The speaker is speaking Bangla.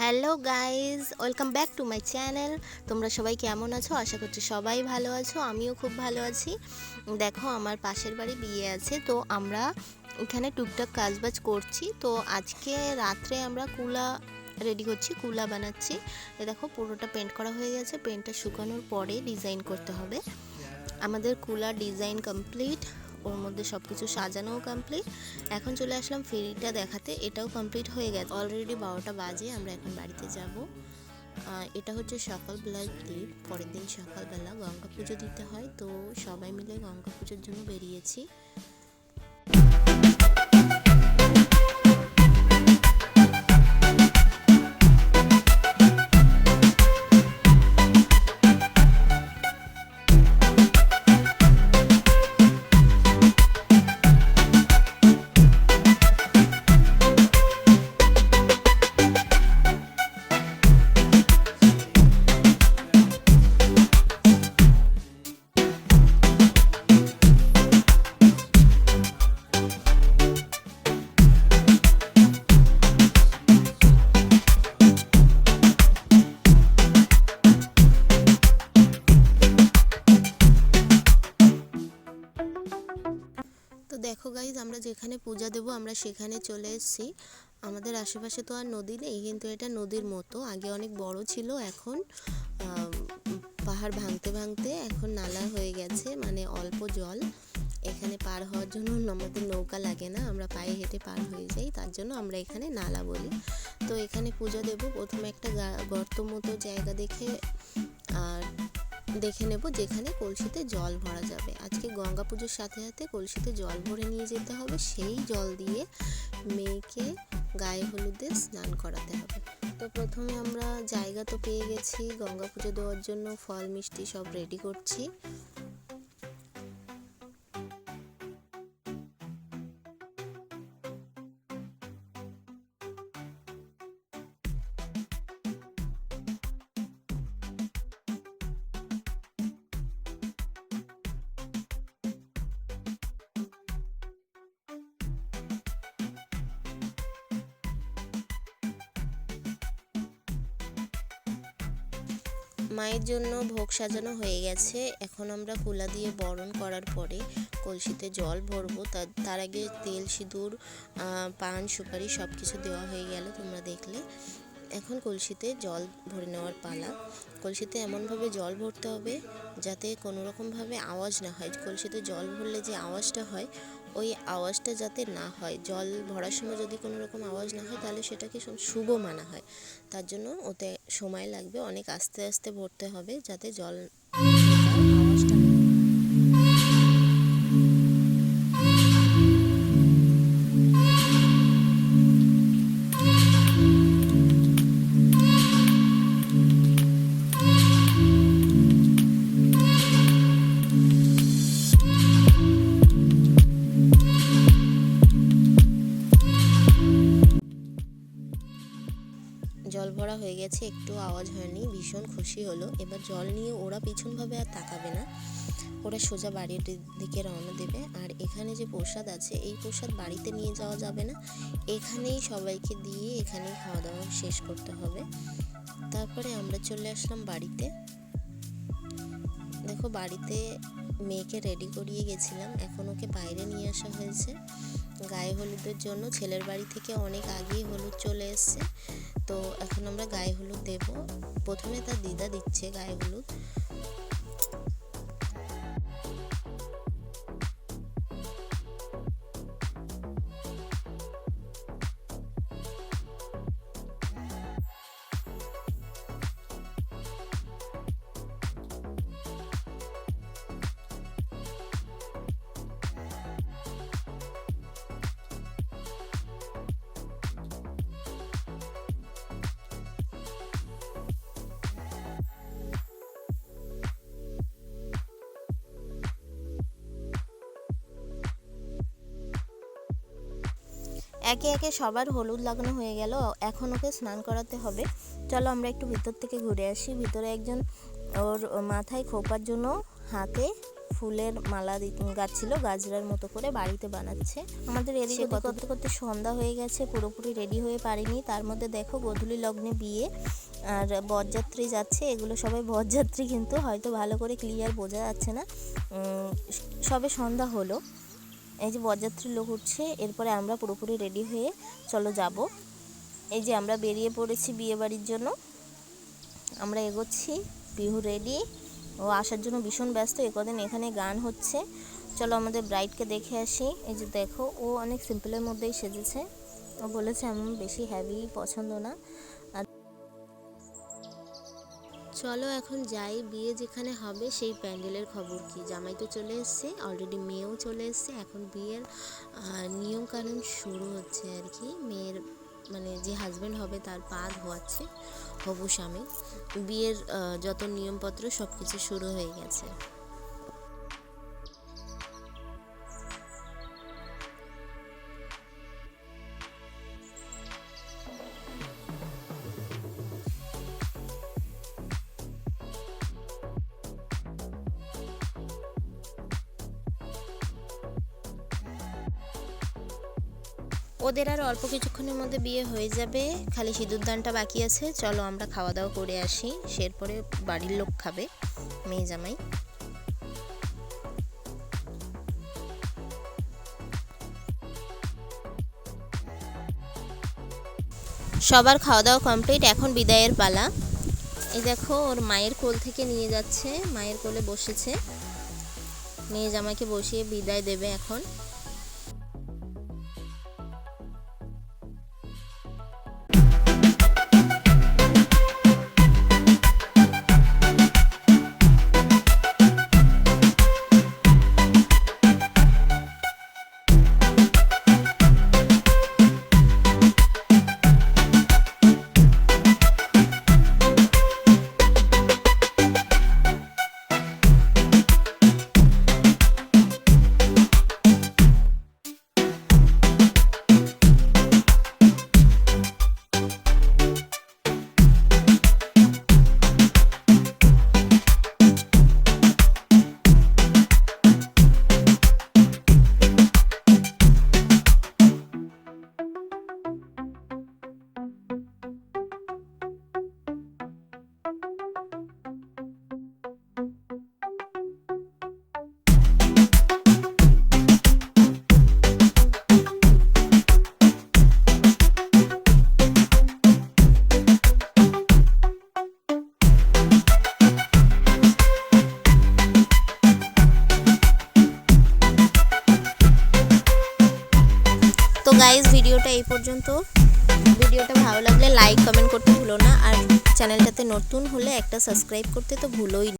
Hello guys welcome back to my channel. তোমরা সবাই কেমন আছো? আশা করছি সবাই ভালো আছো, আমিও খুব ভালো আছি। দেখো, আমার পাশের বাড়ি বিয়ে আছে, তো আমরা এখানে টুকটাক কাজবাজ করছি। তো আজকে রাত্রে আমরা কুলা রেডি করছি, কুলা বানাচ্ছি। এ দেখো, পুরোটা পেন্ট করা হয়ে গেছে পেন্টটা শুকানোর পরে ডিজাইন করতে হবে। আমাদের কুলা ডিজাইন কমপ্লিট ওর মধ্যে সব কিছু সাজানোও কমপ্লিট এখন চলে আসলাম ফেরিটা দেখাতে, এটাও কমপ্লিট হয়ে গেছে। অলরেডি বারোটা বাজে, আমরা এখন বাড়িতে যাব। এটা হচ্ছে সকালবেলার ক্লিপ পরের দিন সকালবেলা গঙ্গা পুজো দিতে হয়। তো সবাই মিলে গঙ্গা পুজোর জন্য বেরিয়েছি। আমরা সেখানে চলে এসেছি। আমাদের আশেপাশে তো আর নদী নেই, কিন্তু এটা নদীর মতো। আগে অনেক বড় ছিল, এখন পাহাড় ভাঙতে ভাঙতে এখন নালা হয়ে গেছে মানে অল্প জল। এখানে পার হওয়ার জন্য আমাদের নৌকা লাগে না, আমরা পায়ে হেঁটে পার হয়ে যাই, তার জন্য আমরা এখানে নালা বলি। তো এখানে পূজা দেব প্রথমে একটা গর্ত মতো জায়গা দেখে দেখে নেব যেখানে কলসিতে জল ভরা যাবে। আজকে গঙ্গা পুজোর সাথে সাথে কলসিতে জল ভরে নিয়ে যেতে হবে। সেই জল দিয়ে মেয়েকে গায়ে হলুদে স্নান করাতে হবে। তো প্রথমে আমরা জায়গা তো পেয়ে গেছি। গঙ্গা পুজো দেওয়ার জন্য ফল, মিষ্টি সব রেডি করছি। মায়ের জন্য ভোগ সাজানো হয়ে গেছে। এখন আমরা কুলা দিয়ে বরণ করার পরে কলসিতে জল ভরবো। তার আগে তেল, সিঁদুর পান, সুপারি সব কিছু দেওয়া হয়ে গেল তোমরা দেখলে। এখন কলসিতে জল ভরে নেওয়ার পালা। কলসিতে এমনভাবে জল ভরতে হবে যাতে কোনো রকমভাবে আওয়াজ না হয়। কলসিতে জল ভরলে যে আওয়াজটা হয় ওই আওয়াজটা যাতে না হয়, জল ভরার সময় যদি কোনো রকম আওয়াজ না হয়, তাহলে সেটাকে শুভ মানা হয়। তার জন্য ওতে সময় লাগবে, অনেক আস্তে আস্তে ভরতে হবে যাতে জল একটু আওয়াজ হয়নি, ভীষণ খুশি হলো। এবার জল নিয়ে ওরা পিছনভাবে আর তাকাবে না। ওরা সোজা বাড়ির দিকে রওনা দেবে। আর এখানে যে প্রসাদ আছে, এই প্রসাদ বাড়িতে নিয়ে যাওয়া যাবে না। এখানেই সবাইকে দিয়ে এখানেই খাওয়া দাওয়া শেষ করতে হবে। তারপরে আমরা চলে আসলাম বাড়িতে। দেখো বাড়িতে মেয়েকে রেডি করিয়ে গেছিলাম। এখন ওকে বাইরে নিয়ে আসা হয়েছে। গায়ে হলুদের জন্য ছেলের বাড়ি থেকে অনেক আগেই হলুদ চলে এসছে। তো এখন আমরা গায়ে হলুদ দেবো। প্রথমে তার দিদা দিচ্ছে গায়ে হলুদ। একে একে সবার হলুদ লাগানো হয়ে গেল। এখন ওকে স্নান করাতে হবে। চলো আমরা একটু ভিতর থেকে ঘুরে আসি। ভিতরে একজন ওর মাথায় খোপার জন্য হাতে ফুলের মালা গাচ্ছিল গাজরার মতো করে বাড়িতে বানাচ্ছে। আমাদের এদিকে করতে করতে সন্ধ্যা হয়ে গেছে পুরোপুরি রেডি হয়ে পারিনি। তার মধ্যে দেখো গোধূলি লগ্নে বিয়ে আর বরযাত্রী যাচ্ছে। এগুলো সবাই বরযাত্রী কিন্তু হয়তো ভালো করে ক্লিয়ার বোঝা যাচ্ছে না। সবে সন্ধ্যা হলো। এই যে বরযাত্রী লোক উঠছে, এরপরে আমরা পুরোপুরি রেডি হয়ে চলো যাব। এই যে আমরা বেরিয়ে পড়েছি বিয়ে বাড়ির জন্য। আমরা এগোচ্ছি বিহু রেডি ও আসার জন্য ভীষণ ব্যস্ত, এ কদিন এখানে গান হচ্ছে। চলো আমাদের ব্রাইডকে দেখে আসি। এই যে দেখো, ও অনেক সিম্পলের মধ্যেই সেজেছে। ও বলেছে, আমি বেশি হ্যাভি পছন্দ না। চলো এখন যাই, বিয়ে যেখানে হবে সেই প্যান্ডেলের খবর কি? জামাই তো চলে এসছে অলরেডি মেয়েও চলে এসছে, এখন বিয়ের নিয়মকানুন নিয়ম কানুন শুরু হচ্ছে আর কি। মেয়ের মানে যে হাজব্যান্ড হবে তার পা ধোয়াচ্ছে, হবু স্বামী। বিয়ের যত নিয়মপত্র সব কিছু শুরু হয়ে গেছে। ওদের আর অল্প কিছুক্ষণের মধ্যে বিয়ে হয়ে যাবে। খালি সিঁদুরদানটা বাকি আছে। চলো আমরা খাওয়া দাওয়া করে আসি। সেরপরে বাড়ির লোক খাবে, মেয়ে জামাই। সবার খাওয়া দাওয়া কমপ্লিট, এখন বিদায়ের পালা। এই দেখো, ওর মায়ের কোল থেকে নিয়ে যাচ্ছে, মায়ের কোলে বসেছে। মেয়ে জামাইকে বসিয়ে বিদায় দেবে এখন। গাইজ ভিডিওটা এই পর্যন্ত ভিডিওটা ভালো লাগলে লাইক কমেন্ট করতে ভুলো না আর চ্যানেলটাতে নতুন হলে একটা সাবস্ক্রাইব করতে তো ভুলোই।